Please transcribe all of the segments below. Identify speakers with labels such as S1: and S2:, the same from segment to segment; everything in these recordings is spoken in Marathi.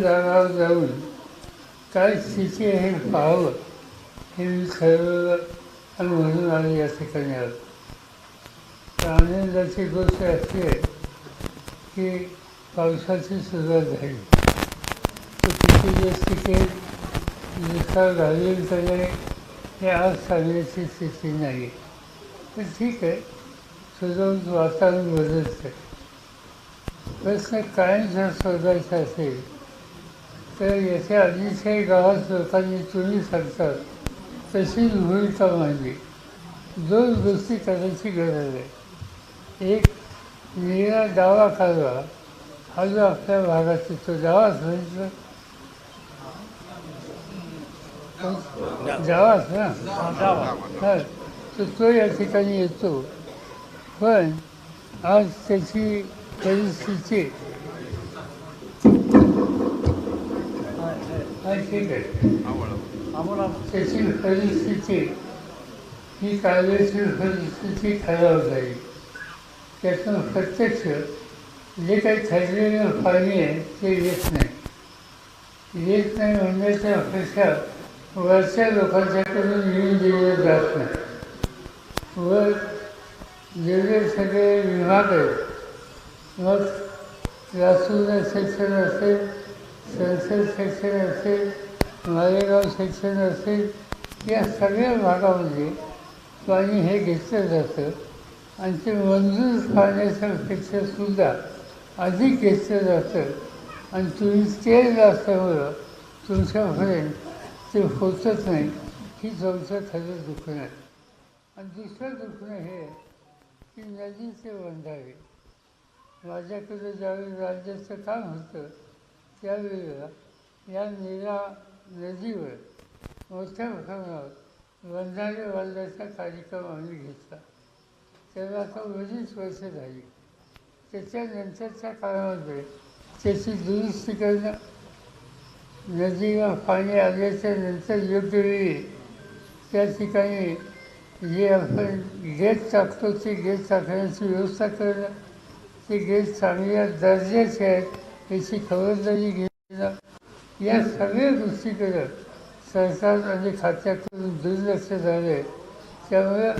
S1: जागावर जाऊन काय स्थिती आहे हे पाहावं. हे मी ठरवलं आणि म्हणून आम्ही या ठिकाणी आलो. आनंदाची गोष्ट अशी आहे की पावसाची सुरुवात झाली. तो किती दिवस टिकेल दुष्काळ घालवेल त्याने हे आज सांगण्याची स्थिती नाही. तर ठीक आहे. सुजवून वातावरण बदलतं प्रश्न कायम जर शोधायचा असेल तर येथे अतिशय गावात लोकांनी चुनी सांगतात तशीच भूमिका मांडली दोन गोष्टी करायची गरज आहे एक निळा डावा कालवा हा जो आपल्या भागात तो डावाच असायचा डावाच ना हा तर तो या ठिकाणी येतो पण आज त्याची परिस्थिती आहे? त्याची परिस्थिती ही कायद्याची परिस्थिती खराब झाली त्यातून प्रत्यक्ष जे काही ठरलेलं पाणी आहे ते येत नाही. येत नाही म्हणण्याच्या अपेक्षा वरच्या लोकांच्याकडून येऊन दिलेलं जात नाही. वर जेवढे सगळे विभाग आहेत मग लासूर सेक्शन असेल संसद सेक्शन असेल मालेगाव सेक्शन असेल या सगळ्या भागामध्ये पाणी हे घेतलं जातं. आणि ते मंजूर पाण्यापेक्षा सुद्धा अधिक घेतलं जातं. आणि तुम्ही तेल असल्यामुळं तुमच्यापर्यंत ते होतच नाही. ही तुमचं खरं दुखणं आहे. आणि दुसरं दुखणं हे आहे की नदीचे बंधारे. माझ्याकडे ज्यावेळी राज्याचं काम होतं त्यावेळेला या नीरा नदीवर मोठ्या प्रमाणावर बंधारे बांधण्याचा कार्यक्रम आम्ही घेतला. त्याला आता बरीच वर्ष झाली. त्याच्यानंतरच्या काळामध्ये त्याची दुरुस्ती करणं नदीला पाणी आल्याच्यानंतर योग्य वेळी त्या ठिकाणी जे आपण गेट टाकतो ते गेट टाकण्याची व्यवस्था करणं ते गेट चांगल्या दर्जाचे आहेत. याची खबरदारी घेणं या सगळ्या गोष्टीकडं सरकार आणि खात्याकडून दुर्लक्ष झाले त्यामुळे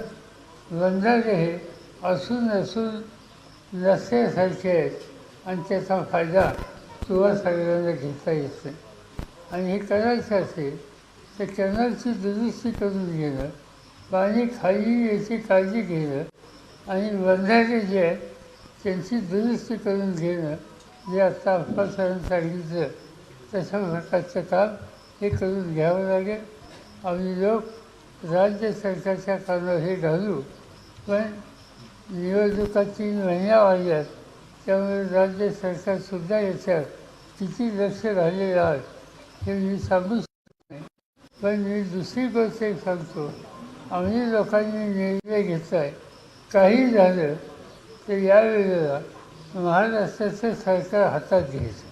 S1: बंधारे हे असून असून नसल्यासारखे आहेत आणि त्याचा फायदा तुला सगळ्यांना घेता येत नाही आणि हे करायचं असेल तर कॅनलची दुरुस्ती करून घेणं पाणी खाली याची काळजी घेणं आणि बंधारे जे आहेत त्यांची दुरुस्ती करून घेणं जे आत्ता अप्पासाहेबांनी सांगितलं तशा प्रकारचं काम हे करून घ्यावं लागेल. आम्ही लोक राज्य सरकारच्या कामावर हे घालू पण निवडणुका तीन महिन्या वाढल्यात त्यामुळे राज्य सरकारसुद्धा याच्यात किती लक्ष घालेलं आहे हे मी सांगू शकत नाही. पण मी दुसरी गोष्ट एक सांगतो. आम्ही लोकांनी निर्णय घेतला आहे काही झालं तर यावेळेला महाराष्ट्राचं सरकार हातात घ्यायचं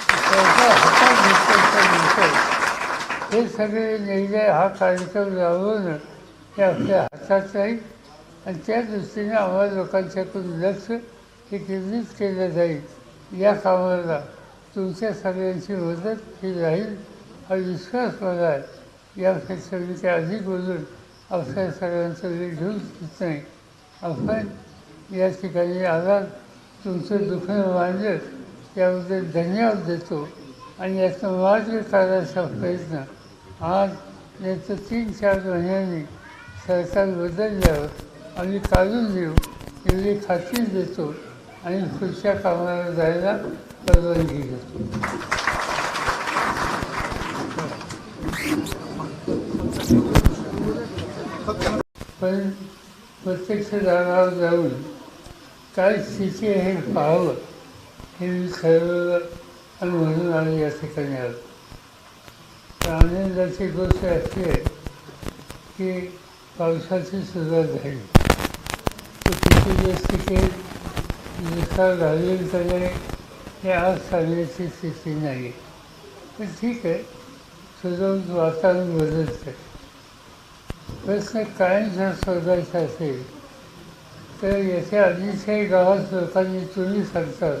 S1: सरकार हातात घेतल्याच्यानंतर हे सगळे निर्णय हा कार्यक्रम राबवणं हे आपल्या हातात राहील आणि त्या दृष्टीने आम्हाला लोकांच्याकडून लक्ष हे केंद्रित केलं जाईल या कामाला तुमच्या सगळ्यांची मदत ही राहील हा विश्वास मला आहे यापेक्षा मी ते अधिक बोलून आपल्या सगळ्यांचा वेळ घेऊ शकत नाही आपण या ठिकाणी आला तुमचं दुखणं मांडलं त्याबद्दल धन्यवाद देतो. आणि याचा मार्ग काढायचा प्रयत्न. आज याचं तीन चार महिन्यांनी सरकार बदलल्यावर आम्ही काढून देऊ एवढी खात्री देतो आणि पुढच्या कामाला जायला परवानगी देतो. पण प्रत्यक्ष जागावर जाऊन काय स्थिती हे पाहावं हे मी ठरवलं आणि म्हणून आम्ही या ठिकाणी आलो तर आनंदाची गोष्ट अशी आहे की पावसाची सुरुवात झाली. तो किती दिवस टिकेल दुष्काळ घालवेल का हे आज सांगण्याची स्थिती नाही. तर ठीक आहे सुजवून वातावरण बदलतं प्रश्न कायमचा शोधायचा असेल तर याच्या आधीच्याही गावात लोकांनी तुम्ही सांगतात